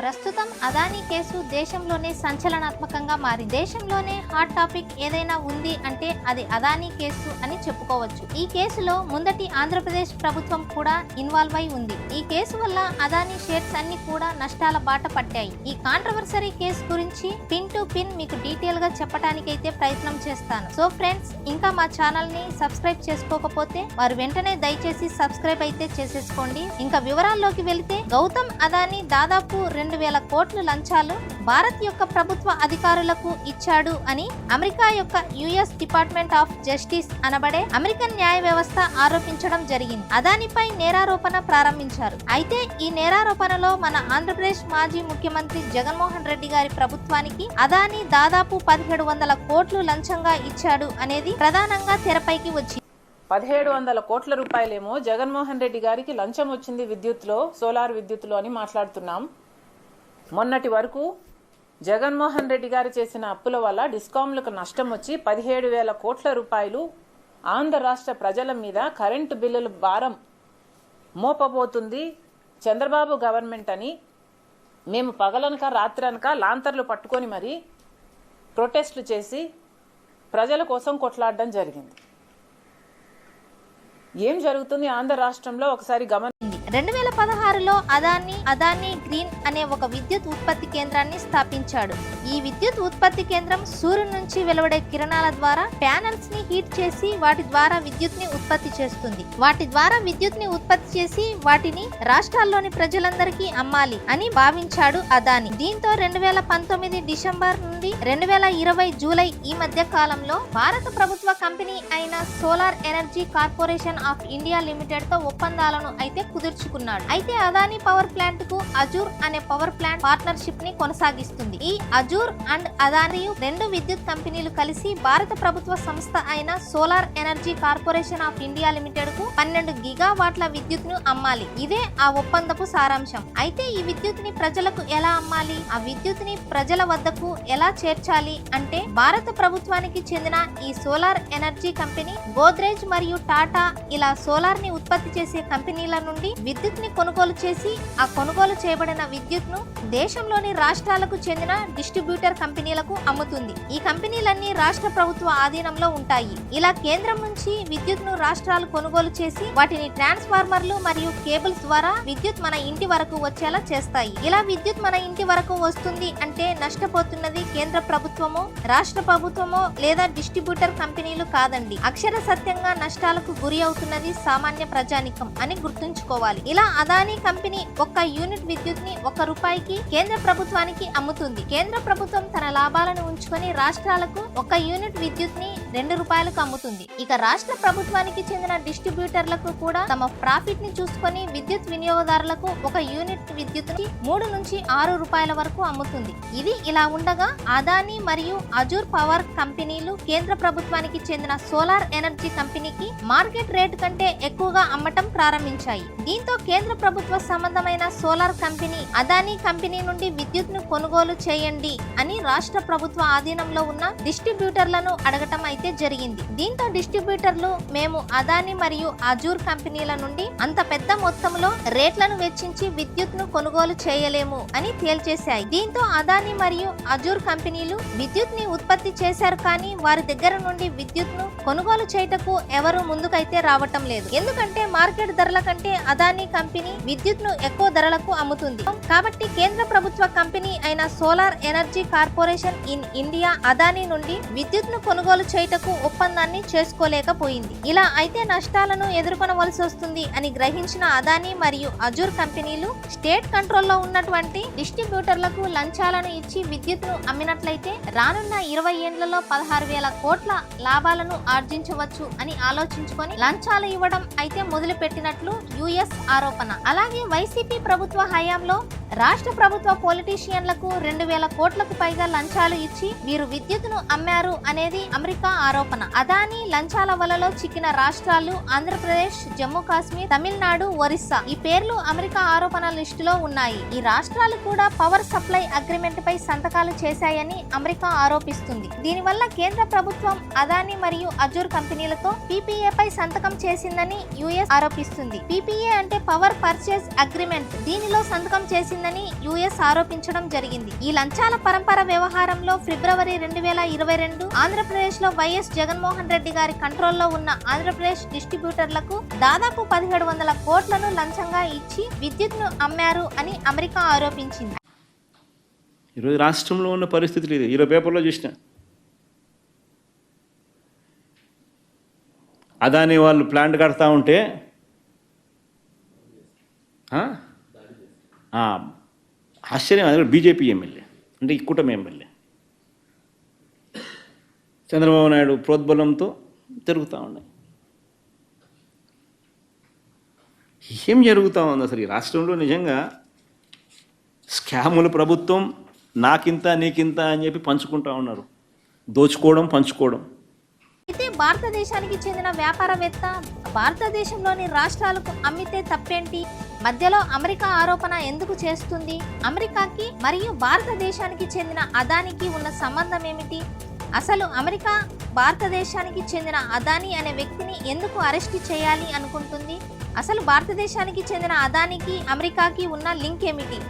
ప్రస్తుతం అదానీ కేసు దేశంలోనే సంచలనాత్మకంగా మారి దేశంలోనే హాట్ టాపిక్ ఏదైనా ఉంది అంటే అది అదానీ కేసు అని చెప్పుకోవచ్చు. ఈ కేసులో ముందటి ఆంధ్రప్రదేశ్ ప్రభుత్వం కూడా ఇన్వాల్వ్ అయి ఉంది. ఈ కేసు వల్ల అదానీ షేర్స్ అన్ని కూడా నష్టాల బాట పట్టాయి. ఈ కాంట్రవర్సరీ కేసు గురించి పిన్ టు పిన్ మీకు డీటెయిల్గా చెప్పడానికైతే ప్రయత్నం చేస్తాను. సో ఫ్రెండ్స్ ఇంకా మా ఛానల్ని సబ్స్క్రైబ్ చేసుకోకపోతే వారు వెంటనే దయచేసి సబ్స్క్రైబ్ అయితే చేసేసుకోండి. ఇంకా వివరాల్లోకి వెళితే గౌతమ్ అదానీ దాదాపు రెండు రెండు వేల కోట్ల లంచాలు భారత్ యొక్క ప్రభుత్వ అధికారులకు ఇచ్చాడు అని అమెరికా యొక్క యుఎస్ డిపార్ట్మెంట్ ఆఫ్ జస్టిస్ అనబడే అమెరికన్ న్యాయ వ్యవస్థ ఆరోపించడం జరిగింది. అదానిపై నేరారోపణ ప్రారంభించారు. అయితే ఈ నేరారోపణలో మన ఆంధ్రప్రదేశ్ మాజీ ముఖ్యమంత్రి జగన్మోహన్ రెడ్డి గారి ప్రభుత్వానికి అదాని దాదాపు పదిహేడు వందల కోట్లు లంచంగా ఇచ్చాడు అనేది ప్రధానంగా తెరపైకి వచ్చింది. పదిహేడు వందల కోట్ల రూపాయలేమో జగన్మోహన్ రెడ్డి గారికి లంచం వచ్చింది విద్యుత్లో సోలార్ విద్యుత్లో అని మాట్లాడుతున్నాం. మొన్నటి వరకు జగన్మోహన్ రెడ్డి గారు చేసిన అప్పుల వల్ల డిస్కాంలకు నష్టం వచ్చి పదిహేడు వేల కోట్ల రూపాయలు ఆంధ్ర రాష్ట్ర ప్రజల మీద కరెంటు బిల్లుల భారం మోపబోతుంది. చంద్రబాబు గవర్నమెంట్ అని మేము పగలనక రాత్రనక లాంతర్లు పట్టుకొని మరి ప్రొటెస్టులు చేసి ప్రజల కోసం కొట్లాడడం జరిగింది. ఏం జరుగుతుంది? ఆంధ్ర రాష్ట్రంలో ఒకసారి గమని రెండు వేల పదహారులో అదానీ అదానీ గ్రీన్ అనే ఒక విద్యుత్ ఉత్పత్తి కేంద్రాన్ని స్థాపించాడు. ఈ విద్యుత్ ఉత్పత్తి కేంద్రం సూర్యుని నుంచి వెలువడే కిరణాల ద్వారా ప్యానల్స్ని హీట్ చేసి వాటి ద్వారా విద్యుత్ని ఉత్పత్తి చేస్తుంది. వాటి ద్వారా విద్యుత్ని ఉత్పత్తి చేసి వాటిని రాష్ట్రాల్లోని ప్రజలందరికీ అమ్మాలి అని భావించాడు అదాని. దీంతో రెండు వేల పంతొమ్మిది డిసెంబర్ నుండి రెండు వేల ఇరవై జూలై ఈ మధ్య కాలంలో భారత ప్రభుత్వ కంపెనీ అయిన solar energy corporation of India లిమిటెడ్తో ఒప్పందాలను అయితే కుదుర్చుకున్నాడు. అయితే అదాని పవర్ ప్లాంట్కు అజూర్ అనే పవర్ ప్లాంట్ పార్ట్నర్షిప్ని కొనసాగిస్తుంది. ఈ అజూర్ అండ్ అదానియు రెండు విద్యుత్ కంపెనీలు కలిసి భారత ప్రభుత్వ సంస్థ అయిన solar energy corporation of India లిమిటెడ్కు పన్నెండు గిగావాట్ల విద్యుత్ను అమ్మాలి. ఇదే ఆ ఒప్పందపు సారాంశం. అయితే ఈ విద్యుత్ని ప్రజలకు ఎలా అమ్మాలి? ఆ విద్యుత్ని ప్రజల వద్దకు ఎలా చేర్చాలి? అంటే భారత ప్రభుత్వానికి చెందిన ఈ సోలార్ ఎనర్జీ కంపెనీ గోద్రేజ్ మరియు టాటా ఇలా సోలార్ని ఉత్పత్తి చేసే కంపెనీల నుండి విద్యుత్ని కొనుగోలు చేసి ఆ కొనుగోలు చేయబడిన విద్యుత్ను దేశంలోని రాష్ట్రాలకు చెందిన డిస్ట్రిబ్యూటర్ కంపెనీలకు అమ్ముతుంది. ఈ కంపెనీలన్నీ రాష్ట్ర ప్రభుత్వ ఆధీనంలో ఉంటాయి. ఇలా కేంద్రం నుంచి విద్యుత్ను రాష్ట్రాలు కొనుగోలు చేసి వాటిని ట్రాన్స్ఫార్మర్లు మరియు కేబుల్స్ ద్వారా విద్యుత్ మన ఇంటి వరకు వచ్చేలా చేస్తాయి. ఇలా విద్యుత్ మన ఇంటి వరకు వస్తుంది అంటే నష్టపోతున్నది కేంద్ర ప్రభుత్వమో రాష్ట్ర ప్రభుత్వమో లేదా డిస్ట్రిబ్యూటర్ కంపెనీలు కాదండి. అక్షర సత్యంగా నష్టాలకు గురి అవుతున్నది సామాన్య ప్రజానికం అని గుర్తుంచుకోవాలి. ఇలా అదానీ కంపెనీ ఒక్క యూనిట్ విద్యుత్ని ఒక్క రూపాయికి కేంద్ర ప్రభుత్వానికి అమ్ముతుంది. కేంద్ర ప్రభుత్వం తన లాభాలను ఉంచుకొని రాష్ట్రాలకు ఒక యూనిట్ విద్యుత్ని రెండు రూపాయలకు అమ్ముతుంది. ఇక రాష్ట్ర ప్రభుత్వానికి చెందిన డిస్ట్రిబ్యూటర్లకు కూడా తమ ప్రాఫిట్ని చూసుకొని విద్యుత్ వినియోగదారులకు ఒక యూనిట్ విద్యుత్ని మూడు నుంచి ఆరు రూపాయల వరకు అమ్ముతుంది. ఇది ఇలా ఉండగా అదానీ మరియు అజూర్ పవర్ కంపెనీలు కేంద్ర ప్రభుత్వానికి చెందిన సోలార్ ఎనర్జీ కంపెనీకి మార్కెట్ రేట్ కంటే ఎక్కువగా అమ్మటం ప్రారంభించాయి. దీంతో కేంద్ర ప్రభుత్వ సంబంధమైన సోలార్ కంపెనీ అదానీ కంపెనీ నుండి విద్యుత్ను కొనుగోలు చేయండి అని రాష్ట్ర ప్రభుత్వ ఆధీనంలో ఉన్న డిస్ట్రిబ్యూటర్లను అడగటం అయితే జరిగింది. దీంతో డిస్ట్రిబ్యూటర్లు మేము అదాని మరియు అజూర్ కంపెనీల నుండి అంత పెద్ద మొత్తంలో రేట్లను వెచ్చించి విద్యుత్ను కొనుగోలు చేయలేము అని తేల్చేశాయి. దీంతో అదాని మరియు అజూర్ కంపెనీలు విద్యుత్ని ఉత్పత్తి చేశారు కానీ వారి దగ్గర నుండి విద్యుత్ను కొనుగోలు చేయటకు ఎవరు ముందుకైతే రావటం లేదు. ఎందుకంటే మార్కెట్ ధరల కంటే అదానీ కంపెనీ విద్యుత్ను ఎక్కువ ధరలకు అమ్ముతుంది. కాబట్టి కేంద్ర ప్రభుత్వ కంపెనీ అయిన solar energy corporation in India Adani నుండి విద్యుత్ను కొనుగోలు చేయటకు ఒప్పందాన్ని చేసుకోలేకపోయింది. ఇలా అయితే నష్టాలను ఎదుర్కొనవలసి వస్తుంది అని గ్రహించిన అదానీ మరియు అజూర్ కంపెనీలు స్టేట్ కంట్రోల్లో ఉన్నటువంటి డిస్ట్రిబ్యూటర్లకు లంచాలను ఇచ్చి విద్యుత్ను అమ్మినట్లయితే రానున్న ఇరవై ఏండ్లలో పదహారు వేల కోట్ల లాభాలను ఆర్జించవచ్చు అని ఆలోచించుకొని లంచాలు ఇవ్వడం అయితే మొదలు పెట్టినట్లు యుఎస్ ఆరోపణ. అలాగే వైసీపీ ప్రభుత్వ హయాంలో రాష్ట్ర ప్రభుత్వ పొలిటీషియన్లకు రెండు వేల కోట్లకు పైగా లంచాలు ఇచ్చి వీరు విద్యుత్తును అమ్మారు అనేది అమెరికా ఆరోపణ. అదానీ లంచాల వలలో చిక్కిన రాష్ట్రాలు ఆంధ్రప్రదేశ్ జమ్మూ కాశ్మీర్ తమిళనాడు ఒరిస్సా ఈ పేర్లు అమెరికా ఆరోపణ లిస్టులో ఉన్నాయి. ఈ రాష్ట్రాలు కూడా పవర్ సప్లై అగ్రిమెంట్ పై సంతకాలు చేశాయని అమెరికా ఆరోపిస్తుంది. దీనివల్ల కేంద్ర ప్రభుత్వం అదానీ మరియు అజూర్ కంపెనీలతో పీపీఏ పై సంతకం చేసిందని యుఎస్ ఆరోపిస్తుంది. పీపీఏ అంటే పవర్ పర్చేస్ అగ్రిమెంట్. దీనిలో సంతకం చేసిందని యుఎస్ ఆరోపించడం జరిగింది. ఈ లంచాల పరంపర వ్యవహారంలో ఫిబ్రవరి రెండు వేల ఇరవై రెండు ఆంధ్రప్రదేశ్లో వైఎస్ జగన్మోహన్ రెడ్డి గారి కంట్రోల్లో ఉన్న ఆంధ్రప్రదేశ్ డిస్ట్రిబ్యూటర్లకు దాదాపు పదిహేడు వందల కోట్లను లంచంగా ఇచ్చి విద్యుత్ను అమ్మారు అని అమెరికా ఆరోపించింది. ఈరోజు రాష్ట్రంలో ఉన్న పరిస్థితులు ఇది. ఈరోజు పేపర్లో చూసిన. అదాని వాళ్ళు ప్లాంట్ కడతా ఉంటే ఆశ్చర్యం. అది కూడా బీజేపీ ఎమ్మెల్యే. అంటే ఈ కూటమి ఎమ్మెల్యే. చంద్రబాబు నాయుడు ప్రోద్బలంతో తిరుగుతూ ఉన్నాయి. ఏం జరుగుతూ ఉంది అసలు ఈ రాష్ట్రంలో? నిజంగా స్కాముల ప్రభుత్వం నాకింత నీకింత అని చెప్పి పంచుకుంటా ఉన్నారు. దోచుకోవడం పంచుకోవడం. అయితే భారతదేశానికి చెందిన వ్యాపారవేత్త భారతదేశంలోని రాష్ట్రాలకు అమ్మితే తప్పేంటి? మధ్యలో అమెరికా ఆరోపణ ఎందుకు చేస్తుంది? అమెరికాకి మరియు భారతదేశానికి చెందిన అదానికి ఉన్న సంబంధం ఏమిటి? అసలు అమెరికా భారతదేశానికి చెందిన అదాని అనే వ్యక్తిని ఎందుకు అరెస్ట్ చేయాలి అనుకుంటుంది? అసలు భారతదేశానికి చెందిన అదానికి అమెరికాకి ఉన్న లింక్ ఏమిటి?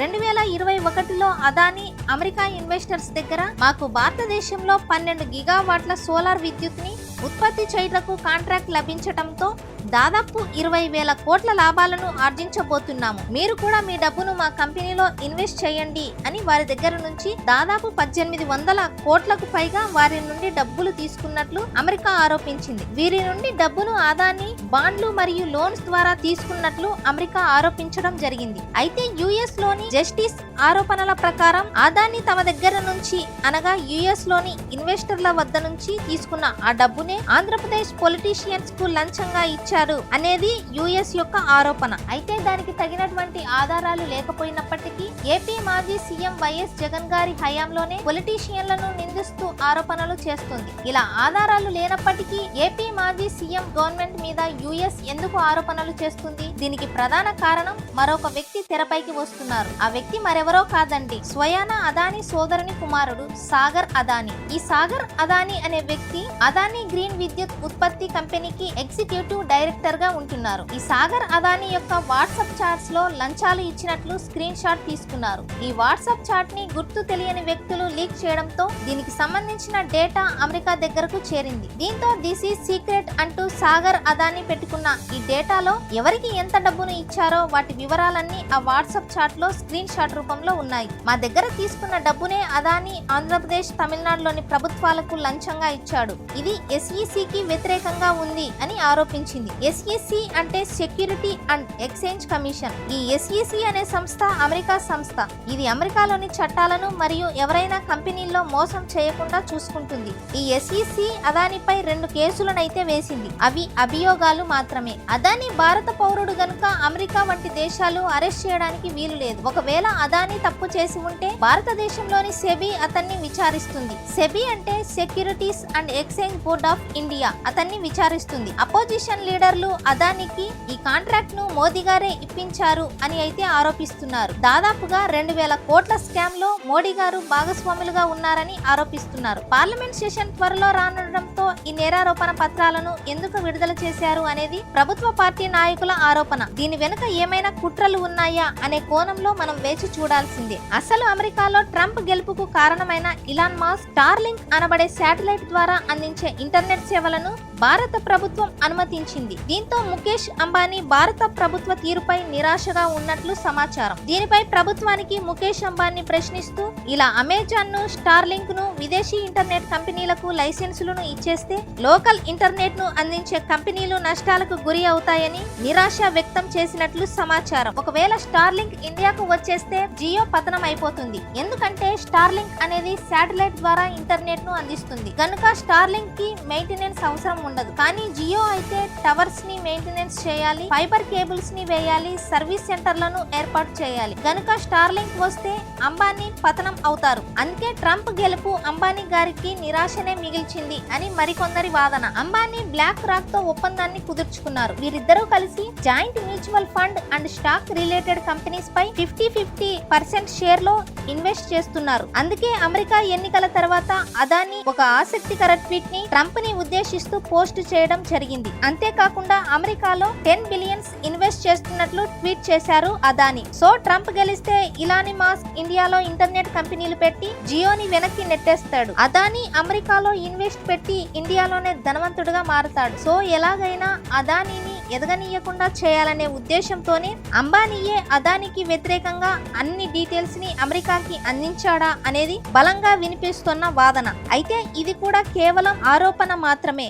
రెండు వేల ఇరవై ఒకటిలో అదానీ అమెరికా ఇన్వెస్టర్స్ దగ్గర మాకు భారతదేశంలో పన్నెండు గిగావాట్ల సోలార్ విద్యుత్ని ఉత్పత్తి చేయటకు కాంట్రాక్ట్ లభించటంతో దాదాపు ఇరవై వేల కోట్ల లాభాలను ఆర్జించబోతున్నాము. మీరు కూడా మీ డబ్బును మా కంపెనీలో ఇన్వెస్ట్ చేయండి అని వారి దగ్గర నుంచి దాదాపు పద్దెనిమిది వందల కోట్లకు పైగా వారి నుండి డబ్బులు తీసుకున్నట్లు అమెరికా ఆరోపించింది. వీరి నుండి డబ్బును ఆదాని బాండ్లు మరియు లోన్స్ ద్వారా తీసుకున్నట్లు అమెరికా ఆరోపించడం జరిగింది. అయితే యుఎస్లోని జస్టిస్ ఆరోపణల ప్రకారం ఆదాని తమ దగ్గర నుంచి అనగా యుఎస్లోని ఇన్వెస్టర్ల వద్ద నుంచి తీసుకున్న ఆ డబ్బునే ఆంధ్రప్రదేశ్ పొలిటీషియన్స్కు లంచంగా ఇచ్చారు. అనేది యుఎస్ యొక్క ఆరోపణ. అయితే దానికి తగినటువంటి ఆధారాలు లేకపోయినప్పటికీ ఏపీ మాజీ సీఎం వైఎస్ జగన్ గారి హయాంలోనే పొలిటీషియన్లను నిందిస్తూ ఆరోపణలు చేస్తుంది. ఇలా ఆధారాలు లేనప్పటికీ ఏపీ మాజీ సీఎం గవర్నమెంట్ మీద యుఎస్ ఎందుకు ఆరోపణలు చేస్తుంది? దీనికి ప్రధాన కారణం మరొక వ్యక్తి తెరపైకి వస్తున్నారు. ఆ వ్యక్తి మరెవరో కాదండి. స్వయాన అదాని సోదరుని కుమారుడు సాగర్ అదాని. ఈ సాగర్ అదాని అనే వ్యక్తి అదాని గ్రీన్ విద్యుత్ ఉత్పత్తి కంపెనీకి ఎగ్జిక్యూటివ్ డైరెక్టర్ గా ఉంటున్నారు. ఈ సాగర్ అదాని యొక్క వాట్సాప్ చాట్స్లో లంచాలు ఇచ్చినట్లు స్క్రీన్ షాట్ తీసుకున్నారు. ఈ వాట్సాప్ చాట్ని గుర్తు తెలియని వ్యక్తులు లీక్ చేయడంతో దీనికి సంబంధించిన డేటా అమెరికా దగ్గరకు చేరింది. దీంతో దిస్ ఈజ్ సీక్రెట్ అంటూ సాగర్ అదాని పెట్టుకున్న ఈ డేటాలో ఎవరికి ఎంత డబ్బును ఇచ్చారో వాటి వివరాలన్నీ ఆ వాట్సాప్ చాట్లో స్క్రీన్ షాట్ రూపంలో ఉన్నాయి. మా దగ్గర తీసుకున్న డబ్బునే అదాని ఆంధ్రప్రదేశ్ తమిళనాడులోని ప్రభుత్వాలకు లంచంగా ఇచ్చాడు. ఇది ఎస్ఈసికి వ్యతిరేకంగా ఉంది అని ఆరోపించింది. ఎస్ఈసి అంటే సెక్యూరిటీ అండ్ ఎక్స్చేంజ్ కమిషన్ ఈ ఎస్ఈసి అనే సంస్థ అమెరికా సంస్థ. ఇది అమెరికాలోని చట్టాలను మరియు ఎవరైనా కంపెనీల్లో మోసం చేయకుండా చూసుకుంటుంది. ఈ ఎస్ఈసి అదానిపై రెండు కేసులనైతే వేసింది. అవి అభియోగాలు మాత్రమే. అదాని భారత పౌరుడు గనుక అమెరికా వంటి దేశాలు అరెస్ట్ చేయడానికి వీలు లేదు. ఒకవేళ అదాని తప్పు చేసి ఉంటే భారతదేశంలోని సెబీ అతన్ని విచారిస్తుంది. సెబీ అంటే securities and exchange board of India అతన్ని విచారిస్తుంది. అపోజిషన్ లీడర్లు అదానికి ఈ కాంట్రాక్ట్ను మోదీ గారే ఇప్పించారు అని అయితే ఆరోపిస్తున్నారు. దాదాపుగా రెండు వేల కోట్ల స్కామ్లో మోడీ గారు భాగస్వాములుగా ఉన్నారని ఆరోపిస్తున్నారు. పార్లమెంట్ సెషన్ త్వరలో రానుండటంతో ఈ నేరారోపణ పత్రాలను ఎందుకు విడుదల చేశారు అనేది ప్రభుత్వ పార్టీ నాయకుల ఆరోపణ. దీని వెనుక ఏమైనా కుట్రలు ఉన్నాయా అనే కోణంలో మనం వేచి చూడాల్సిందే. అసలు అమెరికాలో ట్రంప్ గెలుపుకు కారణమైన ఇలాన్ మాస్ స్టార్లింక్ అనబడే శాటిలైట్ ద్వారా అందించే ఇంటర్నెట్ సేవలను భారత ప్రభుత్వం అనుమతించింది. దీంతో ముఖేష్ అంబానీ భారత ప్రభుత్వ తీరుపై నిరాశగా ఉన్నట్లు సమాచారం. దీనిపై ప్రభుత్వానికి ముఖేష్ అంబానీ ప్రశ్నిస్తూ ఇలా అమెజాన్ను స్టార్లింక్ను విదేశీ ఇంటర్నెట్ కంపెనీలకు లైసెన్సులను ఇచ్చేస్తే లోకల్ ఇంటర్నెట్ను అందించే కంపెనీలు నష్టాలకు గురి అవుతాయని నిరాశ వ్యక్తం చేసినట్లు సమాచారం. ఒకవేళ స్టార్లింక్ ఇండియాకు వచ్చేస్తే జియో పతనం అయిపోతుంది ఎందుకంటే స్టార్లింక్ అనేది శాటిలైట్ ద్వారా ఇంటర్నెట్ను అందిస్తుంది. కనుక స్టార్లింక్కి మెయింటెనెన్స్ అవసరం ఉండదు. కానీ జియో అయితే టవర్స్ని మెయింటెనెన్స్ చేయాలి ఫైబర్ కేబుల్స్ని వేయాలి సర్వీస్ సెంటర్లను ఏర్పాటు చేయాలి. గనుక స్టార్లింక్ వస్తే అంబానీ పతనం అవుతారు. అందుకే ట్రంప్ గెలుపు అంబానీ గారికి నిరాశనే మిగిల్చింది అని మరికొందరి వాదన. అంబానీ బ్లాక్ రాక్తో ఒప్పందాన్ని కుదుర్చుకున్నారు. వీరిద్దరూ కలిసి joint mutual fund and stock related companies pi fifty fifty percent షేర్లో ఇన్వెస్ట్ చేస్తున్నారు. అందుకే అమెరికా ఎన్నికల తర్వాత అదాని ఒక ఆసక్తికర ట్వీట్ని ట్రంప్ని ఉద్దేశిస్తూ పోస్ట్ చేయడం జరిగింది. అంతేకాకుండా అమెరికాలో టెన్ బిలియన్స్ ఇన్వెస్ట్ చేస్తున్నట్లు ట్వీట్ చేశారు అదాని. సో ట్రంప్ గెలిస్తే ఇలాని మాస్క్ ఇండియాలో ఇంటర్నెట్ కంపెనీలు పెట్టి జియోని వెనక్కి నెట్టేస్తాడు. అదాని అమెరికాలో ఇన్వెస్ట్ పెట్టి ఇండియాలోనే ధనవంతుడుగా మారుతాడు. సో ఎలాగైనా అదానీని ఎదగనీయకుండా చేయాలనే ఉద్దేశంతోనే అంబానీయే అదానికి వ్యతిరేకంగా అన్ని డీటెయిల్స్ని అమెరికాకి అందించాడా అనేది బలంగా వినిపిస్తున్న వాదన. అయితే ఇది కూడా కేవలం ఆరోపణ మాత్రమే.